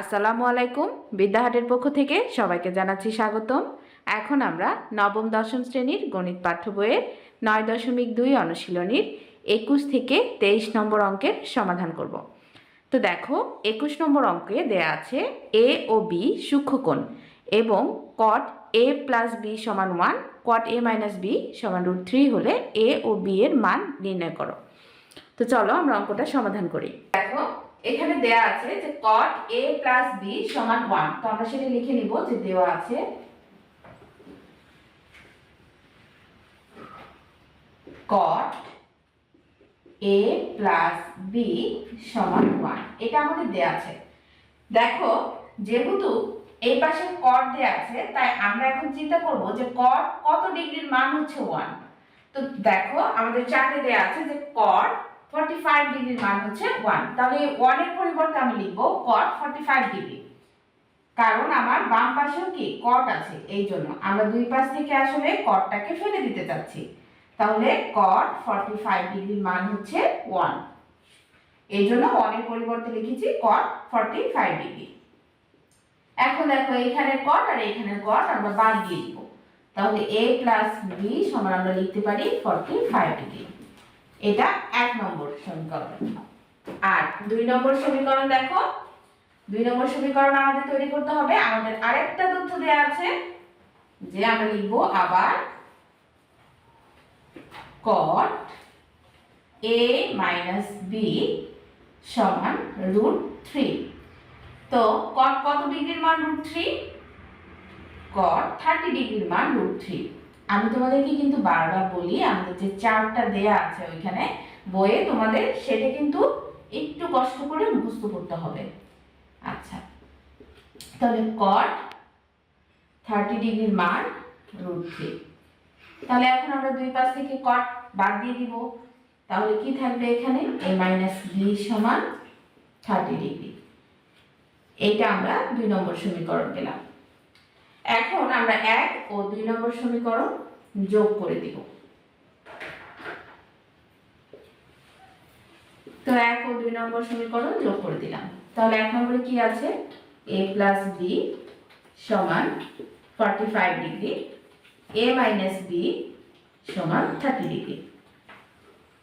আসসালামু আলাইকুম, বিদ্যাহাটের পক্ষ থেকে সবাইকে জানাচ্ছি স্বাগতম। এখন আমরা নবম দশম শ্রেণির গণিত পাঠ্য বইয়ের নয় দশমিক দুই অনুশীলনীর একুশ থেকে তেইশ নম্বর অঙ্কের সমাধান করব। তো দেখো, একুশ নম্বর অঙ্কে দেয়া আছে এ ও বি সূক্ষ্মকোণ এবং কট এ প্লাস বি সমান one cot A minus B সমান রুট থ্রি হলে এ ও বি এর মান নির্ণয় করো। তো চলো আমরা অঙ্কটা সমাধান করি। দেখো এখানে দেয়া আছে যে cot a প্লাস b সমান ওয়ান তো আমরা সেটা লিখে নিব যে দেওয়া আছে cot a প্লাস বি সমান ওয়ান এটা আমাদের দেয়া আছে। দেখো, যেহেতু এই পাশে cot দেয়া আছে, তাই আমরা এখন চিন্তা করব যে cot কত ডিগ্রির মান হচ্ছে ওয়ান তো দেখো, আমাদের চারটে দেয়া আছে যে cot 45 ডিগ্রির মান হচ্ছে 1 তাহলে 1 এর পরিবর্তে আমি লিখব cot 45 ডিগ্রি কারণ আমার বাম পাশেও কি? cot আছে এই জন্য। আমরা দুই পাশ থেকে আসলে cotটাকে ফেলে দিতে চাচ্ছি। তাহলে cot 45 ডিগ্রির মান হচ্ছে 1 এই জন্য 1 এর পরিবর্তে লিখেছি cot 45 ডিগ্রি এখন দেখো এখানে cot আর এখানে cot আমরা বাদ দিয়ে দিব। তাহলে a প্লাস b সমান আমরা লিখতে পারি 45 ডিগ্রি এটা এক নম্বর সমীকরণ। আর দুই নম্বর সমীকরণ দেখো। দুই নম্বর সমীকরণ আমাদের তৈরি করতে হবে। আমাদের আরেকটা তথ্য দেওয়া আছে যে আমরা লিখব আবার cot a মাইনাস b সমান রুট থ্রি তো cot কত ডিগ্রির মান রুট থ্রি cot থার্টি ডিগ্রির মান রুট থ্রি আমি তোমাদেরকে কিন্তু বারবার বলি, আমাদের যে চার্টটা দেয়া আছে ওইখানে বইয়ে তোমাদের সেটা কিন্তু একটু কষ্ট করে মুখস্থ করতে হবে। আচ্ছা তাহলে কট থার্টি ডিগ্রির মান রুট থ্রি তাহলে এখন আমরা দুই পাশ থেকে কট বাদ দিয়ে দিব। তাহলে কি থাকবে এখানে? এ মাইনাস বি সমান থার্টি ডিগ্রি। এইটা আমরা দুই নম্বর সমীকরণ পেলাম। এখন আমরা এক ও দুই নম্বর সমীকরণ যোগ করে দিব। তো এক ও দুই নম্বর সমীকরণ যোগ করে দিলাম। তাহলে এক নম্বরে কি আছে? এ প্লাস বি সমান forty five degree A minus B সমান থার্টি ডিগ্রি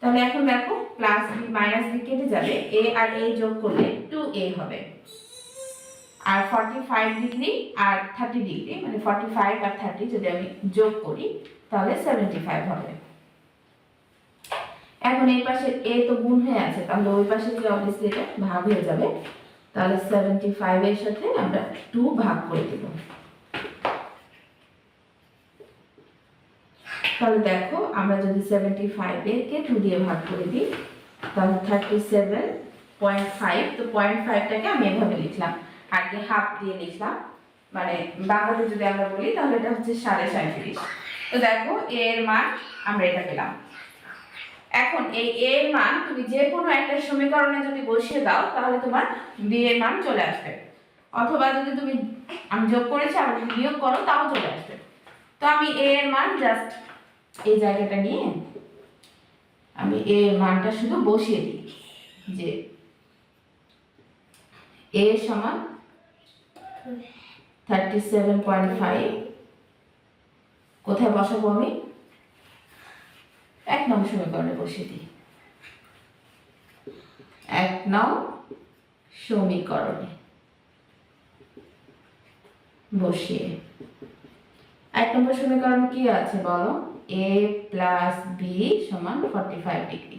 তাহলে এখন দেখো প্লাস বি মাইনাস বি কেটে যাবে। এ আর এ যোগ করলে টু এ হবে। আর ফর্টি ফাইভ ডিগ্রি আর থার্টি ডিগ্রি মানে ফর্টি ফাইভ আর থার্টি যদি আমি যোগ করি, তাহলে সেভেন্টি ফাইভ হবে। এখন এই পাশে এ তো গুণ হয়ে আছে, তাহলে ওই পাশে যে অবভিয়াসলি এটা ভাগ হয়ে যাবে, তাহলে সেভেন্টি ফাইভ এর সাথে আমরা টু ভাগ করে দেব। তাহলে দেখো, আমরা যদি সেভেন্টি ফাইভ এরকে টু দিয়ে ভাগ করে দিই, তাহলে থার্টি সেভেন পয়েন্ট ফাইভ তো পয়েন্ট ফাইভটাকে আমি এভাবে লিখলাম। আগে হাফ দিয়ে লিখলাম। মানে বাংলাতে যদি আমরা বলি, তাহলে এটা হচ্ছে সাড়ে সাঁত্রিশ তো দেখো এর মান আমরা এটা পেলাম। এখন এই এ এর মান তুমি যে কোনো একটা সমীকরণে যদি বসিয়ে দাও, তাহলে তোমার বি এর মান চলে আসবে। অথবা যদি তুমি, আমি যোগ করেছি, আবার যদি বিয়োগ করো, তাও চলে আসবে। তো আমি এ এর মান জাস্ট এই জায়গাটা নিয়ে আমি এ এর মানটা শুধু বসিয়ে দিই। যে এ সমান থার্টি সেভেন পয়েন্ট ফাইভ। কোথায় বসাবো আমি? এক নং সমীকরণে বসিয়ে দিই। এক নং সমীকরণে বসিয়ে। এক নম্বর সমীকরণ কি আছে বলো? এ প্লাস বি সমান ফর্টি ফাইভ ডিগ্রি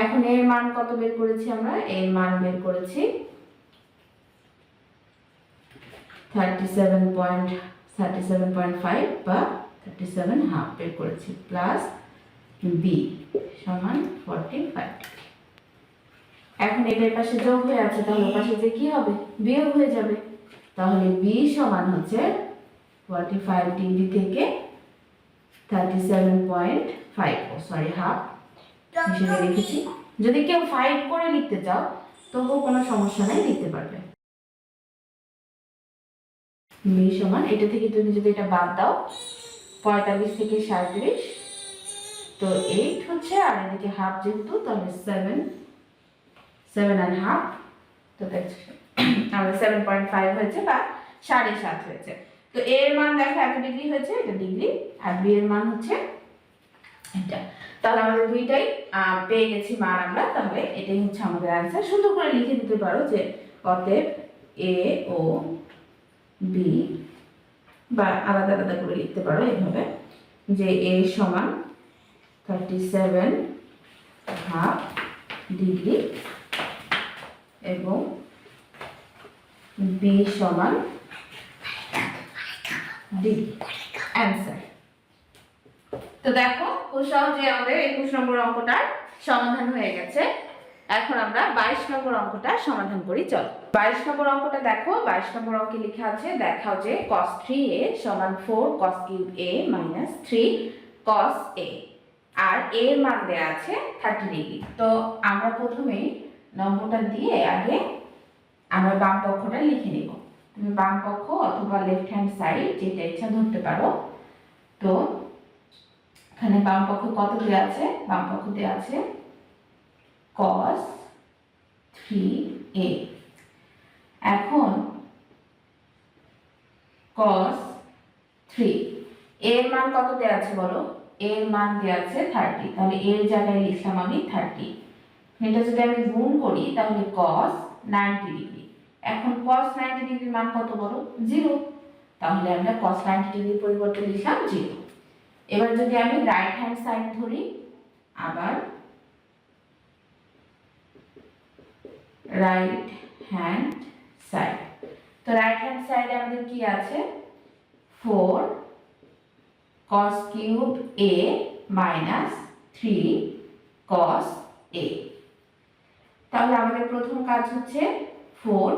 এখন এর মান কত বের করেছি আমরা? এর মান বের করেছি thirty seven point thirty seven point five বা থার্টি সেভেন হাফ বের করেছি প্লাস বি সমান ফর্টি ফাইভ এখন এটার পাশে যোগ হয়ে আছে, তাহলে পাশে যে কি হবে? বিয়োগ হয়ে যাবে। তাহলে বি সমান হচ্ছে ফর্টি ফাইভ ডিগ্রি থেকে thirty seven point five oh sorry half লিখেছি যদি কেউ ফাইভ করে লিখতে চাও, তবুও কোনো সমস্যা নেই, লিখতে পারবে। বি সমান। এটা থেকে তুমি যদি এটা বাদ দাও। পঁয়তাল্লিশ থেকে সাঁত্রিশ তো এইট হচ্ছে, আর এদিকে হাফ যেহেতু, তাহলে সেভেন সেভেন অ্যান্ড হাফ তো আমাদের সেভেন পয়েন্ট ফাইভ হয়েছে বা সাড়ে সাত হয়েছে। তো এ এর মান দেখো, এত ডিগ্রি হয়েছে, এটা ডিগ্রি আর বি এর মান হচ্ছে এটা। তাহলে আমাদের দুইটাই পেয়ে গেছি মান আমরা। তাহলে এটাই হচ্ছে আমাদের অ্যান্সার সুন্দর করে লিখে দিতে পারো যে অতএব এ ও বি বা আলাদা আলাদা করে লিখতে পারো এইভাবে যে এ সমান থার্টি সেভেন হাফ ডিগ্রি এবং বি সমান ডি অ্যান্সার তো দেখো খুব সহজে আমাদের একুশ নম্বর অঙ্কটার সমাধান হয়ে গেছে। এখন আমরা বাইশ নম্বর অঙ্কটা সমাধান করি, চলো। বাইশ নম্বর অঙ্কটা দেখো, বাইশ নম্বর অঙ্কে লেখা আছে, দেখাও যে cos থ্রি এ সমান four cos cube A minus three cos A R A এর মান দেওয়া আছে থার্টি ডিগ্রি তো আমরা প্রথমেই নম্বরটা দিয়ে আগে আমরা বাম পক্ষটা লিখে নিব। তুমি বাম পক্ষ অথবা লেফট হ্যান্ড সাইড যেটা ইচ্ছা ধরতে পারো। তো এখানে বাম পক্ষ কত দেওয়া আছে? বাম পক্ষ দেওয়া আছে cos থ্রি এ এখন cos থ্রি এর মান কত দেওয়া আছে বলো? এর মান দেওয়া আছে থার্টি তাহলে এর জায়গায় লিখলাম আমি থার্টি এটা যদি আমি গুণ করি, তাহলে cos নাইনটি ডিগ্রি এখন cos নাইনটি ডিগ্রির মান কত বলো? জিরো তাহলে আমরা cos নাইনটি ডিগ্রির পরিবর্তে লিখলাম জিরো এবার যদি আমি রাইট হ্যান্ড সাইড ধরি, আবার রাইট হ্যান্ড সাইড তো রাইট হ্যান্ড সাইডে আমাদের কি আছে? Four cos cube A minus three cos A তাহলে আমাদের প্রথম কাজ হচ্ছে ফোর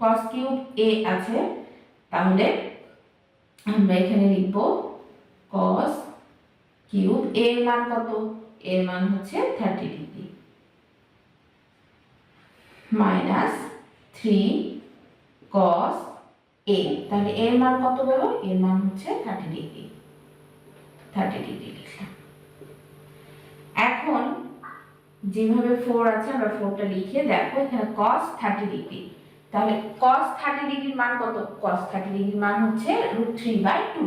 cos কিউব এ আছে। তাহলে আমরা এখানে লিখব cos কিউব এর মান কত? এর মান হচ্ছে thirty degree minus three cos A তাহলে এর মান কত বলো? এর মান হচ্ছে থার্টি ডিগ্রি থার্টি ডিগ্রি লিখলাম। এখন যেভাবে ফোর আছে, আমরা ফোরটা লিখে দেখো, এখানে কস থার্টি ডিগ্রি তাহলে কস থার্টি ডিগ্রির মান কত? কস থার্টি ডিগ্রির মান হচ্ছে রুট থ্রি বাই টু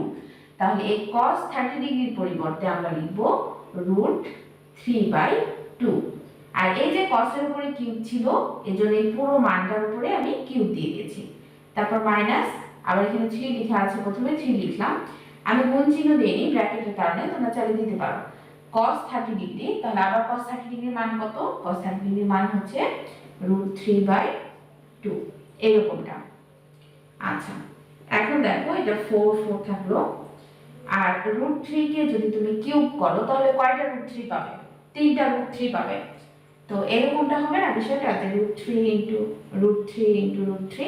তাহলে এই কস থার্টি ডিগ্রির পরিবর্তে আমরা লিখব রুট থ্রি বাই টু আর এই যে কসের উপরে কিউব ছিল এজন্য এই পুরো মানটার উপরে আমি কিউব দিয়ে দিয়েছি। তারপর মাইনাস আবার এখানে থ্রি লেখা আছে, প্রথমে থ্রি লিখলাম। আমি গুণ চিহ্ন দিইনি ব্র্যাকেটের কারণে তোমরা চালিয়ে দিতে পারো। cos থার্টি ডিগ্রি তাহলে আবার cos থার্টি ডিগ্রির মান কত? cos থার্টি ডিগ্রির মান হচ্ছে রুট থ্রি বাই টু এরকমটা আচ্ছা এখন দেখো এটা ফোর ফোর থাকল। আর রুট থ্রিকে যদি তুমি কিউব করো, তাহলে কয়টা রুট থ্রি পাবে? তিনটা রুট থ্রি পাবে। তো এরকমটা হবে না, বিষয়টা root three into root three into root three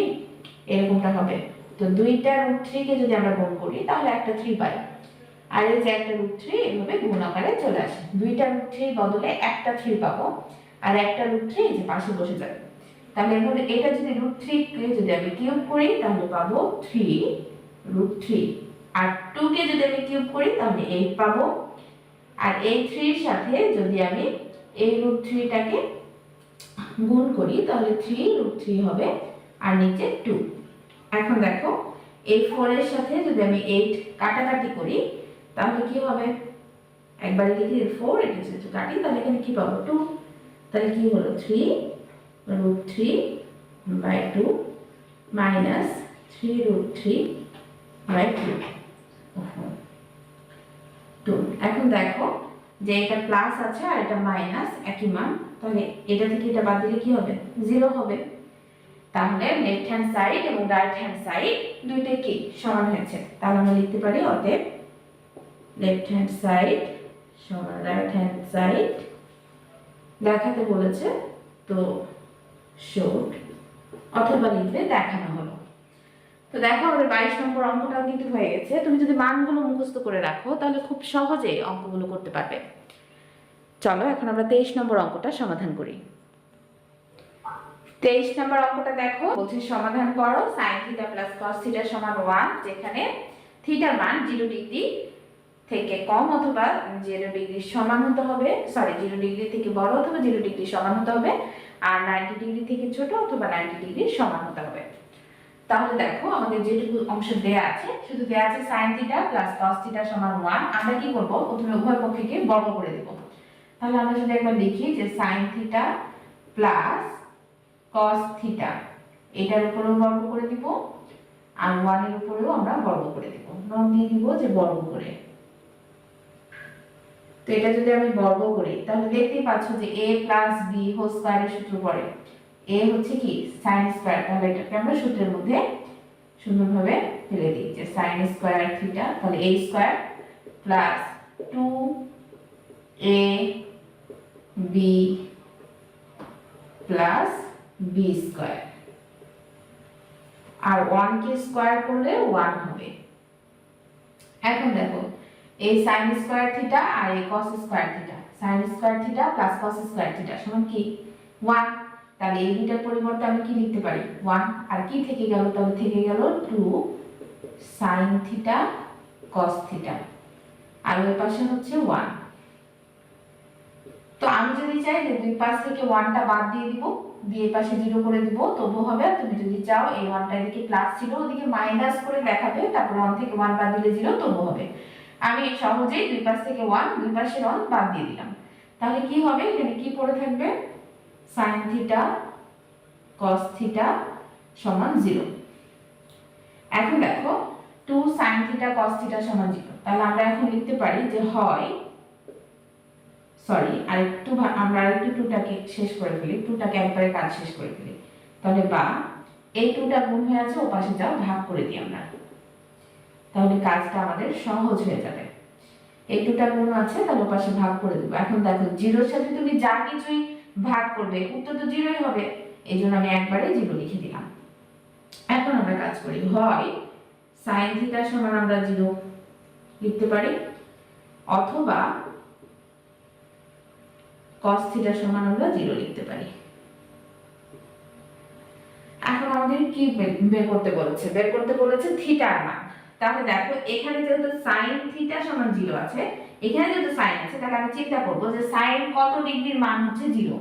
এরকমটা হবে। তো দুইটা রুট থ্রিকে যদি আমরা গুণ করি, তাহলে একটা থ্রি পাই। আর এই যে একটা রুট থ্রি এভাবে গুণ আকারে চলে আসে। দুইটা রুট থ্রি বদলে একটা থ্রি পাবো, আর একটা রুট থ্রি যে পাশে বসে যাবে। তাহলে এভাবে এটা যদি রুট থ্রি কে যদি আমি কিউব করি, তাহলে পাবো থ্রি রুট থ্রি আর টুকে যদি আমি কিউব করি, তাহলে এইট পাবো। আর এই থ্রির সাথে যদি আমি এই রুট থ্রিটাকে গুণ করি, তাহলে থ্রি রুট থ্রি হবে, আর নিচে টু এখন দেখো এই ফোরের সাথে যদি আমি এইট কাটাকাটি করি, তাহলে কি হবে? একবার লিখি ফোর এটা যদি কাটি, তাহলে এখানে কি পাবো? টু তাহলে কি হলো? Three root three by two minus three root three by two two এখন দেখো যে এটা প্লাস আছে আর এটা মাইনাস একই মান। তাহলে এটা থেকে এটা বাদ দিলে কি হবে? জিরো হবে। তাহলে লেফট হ্যান্ড সাইড এবং রাইট হ্যান্ড সাইড দুইটাই কি? সমান হয়েছে। তাহলে আমরা লিখতে পারি অতএব লেফট হ্যান্ড সাইড সমান রাইট হ্যান্ড সাইড দেখাতে বলেছে, তো শোড অথবা লিখবে দেখানো হলো তো দেখো, আমাদের বাইশ নম্বর অঙ্কটাও কিন্তু হয়ে গেছে। তুমি যদি মানগুলো মুখস্থ করে রাখো, তাহলে খুব সহজেই অঙ্কগুলো করতে পারবে। চলো, এখন আমরা তেইশ নম্বর অঙ্কটা সমাধান করি। তেইশ নম্বর অঙ্কটা দেখো, বলছে সমাধান করো sine theta plus cos theta সমান ওয়ান যেখানে থিটার মান জিরো ডিগ্রি থেকে কম অথবা জিরো ডিগ্রি সমান হতে হবে। সরি জিরো ডিগ্রি থেকে বড় অথবা জিরো ডিগ্রি সমান হতে হবে। আর নাইনটি ডিগ্রি থেকে ছোট অথবা নাইনটি ডিগ্রি সমান হতে হবে। তাহলে দেখো আমাদের যেটুকু অংশ দেয়া আছে, শুধু দেয়া আছে sine theta plus cos theta সমান ওয়ান আমরা কি করব? প্রথমে উভয় পক্ষকে বর্গ করে দেব। তাহলে আমরা যদি একবার লিখি যে sine theta plus cos theta এটার উপরেও বর্গ করে দিব, আর ওয়ানের উপরেও আমরা বর্গ করে দিব। নন দিয়ে দিব যে বর্গ করে। তো এটা যদি আমি বর্গ করি, তাহলে দেখতেই পাচ্ছ যে a প্লাস বি হোল স্কয়ারের সূত্র পড়ে। A হচ্ছে কি? sin স্কয়ার তাহলে এটাকে আমরা সূত্রের মধ্যে সুন্দরভাবে ফেলে দিই যে sin স্কয়ার তাহলে a square plus 2 a b plus b square আর 1 কে স্কয়ার করলে 1 হবে। এখন দেখো এই sin স্কয়ার থিটা আর এই cos square theta sin square theta plus cos square theta সমান কি? 1 তাহলে এই দুটার পরিবর্তে আমি কি লিখতে পারি? ওয়ান আর কি থেকে গেল? তবে থেকে গেল two sine theta cos theta আর ওই পাশে হচ্ছে ওয়ান তো আমি যদি চাই যে দুই পাশ থেকে ওয়ানটা বাদ দিয়ে দিব, দিয়ে পাশে জিরো করে দিব তবু হবে তুমি যদি চাও এই 1টা এদিকে প্লাস ছিল ওদিকে মাইনাস করে দেখাবে, তারপর 1 থেকে 1 বাদ দিলে জিরো তবু হবে। আমি সহজেই দুই পাশ থেকে ওয়ান দুই পাশের ওয়ান বাদ দিয়ে দিলাম। তাহলে কি হবে? এখানে কি পড়ে থাকবে? Sin থিটা cos থিটা সমান 0 এখন দেখো 2 sin থিটা cos থিটা সমান 0 তাহলে আমরা এখন লিখতে পারি যে হয় সরি আরেকটু আমরা আরেকটু টুটাকে শেষ করে ফেলি টুটাকে একবারে কাজ শেষ করে ফেলি। তাহলে বা, এই টুটা গুণ হয়ে আছে ও পাশে যাও, ভাগ করে দিই আমরা। তাহলে কাজটা আমাদের সহজ হয়ে যাবে। এই টুটা গুণ আছে, তাহলে পাশে ভাগ করে দেবো। এখন দেখো জিরোর সাথে তুমি যা কিছুই ভাগ করবে, উত্তর তো জিরোই হবে। এই জন্য আমি একবারে জিরো লিখে দিলাম। এখন আমরা কাজ করি হয় সাইন থিটা সমান আমরা জিরো লিখতে পারি, অথবা cos থিটা সমান আমরা জিরো লিখতে পারি। এখন আমাদের কি বের করতে বলেছে? বের করতে বলেছে থিটার মান। তাহলে দেখো, এখানে যেহেতু সাইন থিটা সমান জিরো আছে এখানে যেহেতু সাইন আছে, তাহলে আমি চিন্তা করব যে সাইন কত ডিগ্রির মান হচ্ছে জিরো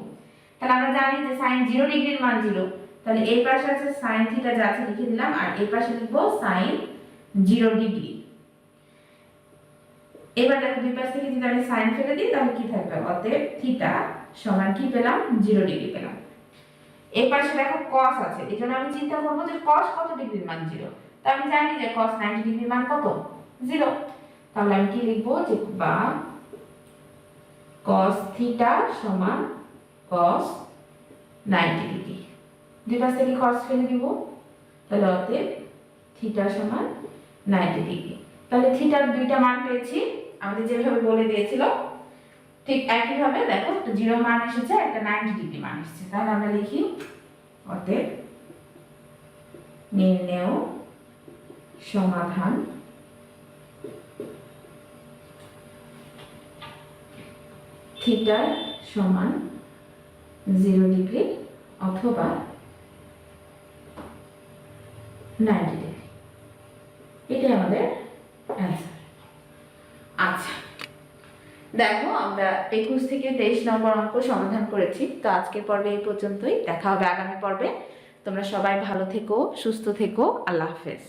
তাহলে আমরা জানি যে সাইন জিরো ডিগ্রির মান জিরো তাহলে এই পাশে আছে সাইন থিটা যা আছে লিখে দিলাম, আর এই পাশে লিখব সাইন জিরো ডিগ্রি এবার দেখো দুই পাশ থেকে যদি আমি সাইন ফেলে দিই, তাহলে কি থাকবে? অতএব থিটা সমান কি পেলাম? জিরো ডিগ্রি পেলাম। এই পাশে দেখো কস আছে, এই জন্য আমি চিন্তা করব যে কস কত ডিগ্রির মান জিরো তা আমি জানি যে কস নাইনটি ডিগ্রির মান কত? জিরো তাহলে আমি কি লিখব যে বা cos থিটা সমান cos 90 ডিগ্রি। দুই পাশ থেকে cos ফেলে দিব? তাহলে অতএব থিটা সমান 90 ডিগ্রি। তাহলে থিটার দুইটা মান পেয়েছি। আমাদের যেভাবে বলে দিয়েছিল, ঠিক একইভাবে দেখো একটা জিরো মান এসেছে, একটা নাইনটি ডিগ্রি মান এসেছে। তাহলে আমরা লিখি, অতএব নির্ণেয় সমাধান থিটার সমান জিরো ডিগ্রি অথবা নাইনটি ডিগ্রি। এটাই আমাদের অ্যান্সার আচ্ছা দেখো আমরা একুশ থেকে তেইশ নম্বর অঙ্ক সমাধান করেছি। তো আজকের পর্বে এই পর্যন্তই। দেখা হবে আগামী পর্বে। তোমরা সবাই ভালো থেকো, সুস্থ থেকো। আল্লাহ হাফেজ।